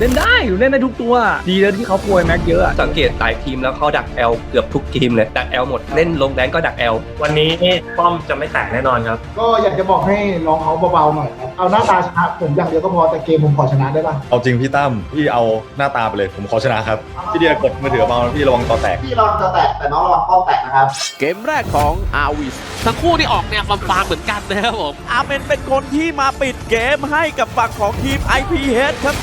เล่นได้เล่นได้ทุกตัว ดีแล้วที่เขาป่วยแม็กเยอะอะสังเกตหลายทีมแล้วเขาดักแอลเกือบทุกทีมเลย ดักแอลหมด เล่นลงแดนก็ดักแอลวันนี้ป้อมจะไม่แตกแน่นอนครับ ก็อยากจะบอกให้น้องเขาเบาๆหน่อยครับเอาหน้าตาชนะผมอย่างเดียวก็พอแต่เกมผมขอชนะได้ป่ะเอาจริงพี่ตั้มพี่เอาหน้าตาไปเลยผมขอชนะครับพี่เดียกดมือถือเบานะพี่ระวังต่อแตกพี่ระวังจะแตกแต่น้องระวังป้อมแตกนะครับ เกมแรกของอาวิสทั้งคู่ที่ออกแนวฟาร์มๆเหมือนกันนะครับผมอาเมนเป็นคนที่มาปิดเกมให้กับฝั่งของทีม IPH ครับ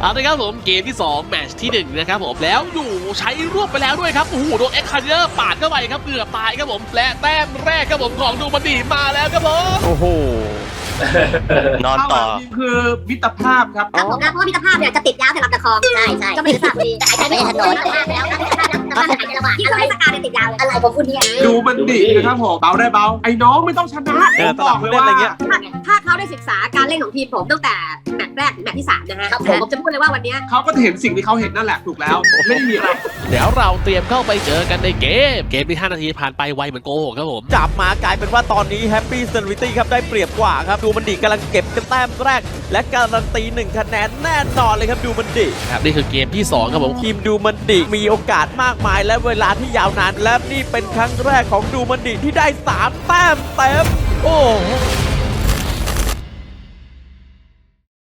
เอาละครับผมเกมที่ 2 แมตช์ที่1นะครับผมแล้วอยู่ใช้รวบไปแล้วด้วยครับโอ้โหโดนเอ็กคาเนอร์ปาดเข้าไปครับเกือบตายครับผมและแต้มแรกครับผมของดูมันดีมาแล้วครับผมโอ้โหนอนต่อคือมิตรภาพครับครับผมนะเพราะว่ามิตรภาพเนี่ยจะติดยาวสำหรับตะคองใช่ใช่ก็ไม่ได้ทราบดีแต่หายใจไม่ออกเลยมิตรภาพแล้ว อะไรของคุณเนี่ยดูมันดีนะครับผมเบาได้เบาไอ้น้องไม่ต้องชนะเออผมบอกเลยว่าเล่นอะไรเงี้ย ถ้าเขาได้ศึกษาการเล่นของทีมผมตั้งแต่แมตช์แรกถึงแมตช์ที่สามนะฮะผมจะพูดเลยว่าวันเนี้ยเขาก็จะเห็นสิ่งที่เขาเห็นนั่นแหละถูกแล้ว ไม่ได้มีอะไร เดี๋ยวเราเตรียมเข้าไปเจอกันในเกม เกมที่ 5 นาทีผ่านไปไวเหมือนโกหกครับผม จับมากลายเป็นว่าตอนนี้แฮปปี้เซนวิตี้ครับได้เปรียบกว่าครับ ดูมันดีกำลังเก็บกันแต้มแรก และการันตีหนึ่งคะแนนแน่นอนเลยครับดูมันดี ครับ นี่คือเกมที่ 2 ครับผม ทีมดูมันดีมีโอกาสมากมายและเวลาที่ยาวนานและนี่เป็นครั้งแรกของดูมันดีที่ได้3แต้มเต็มโอ้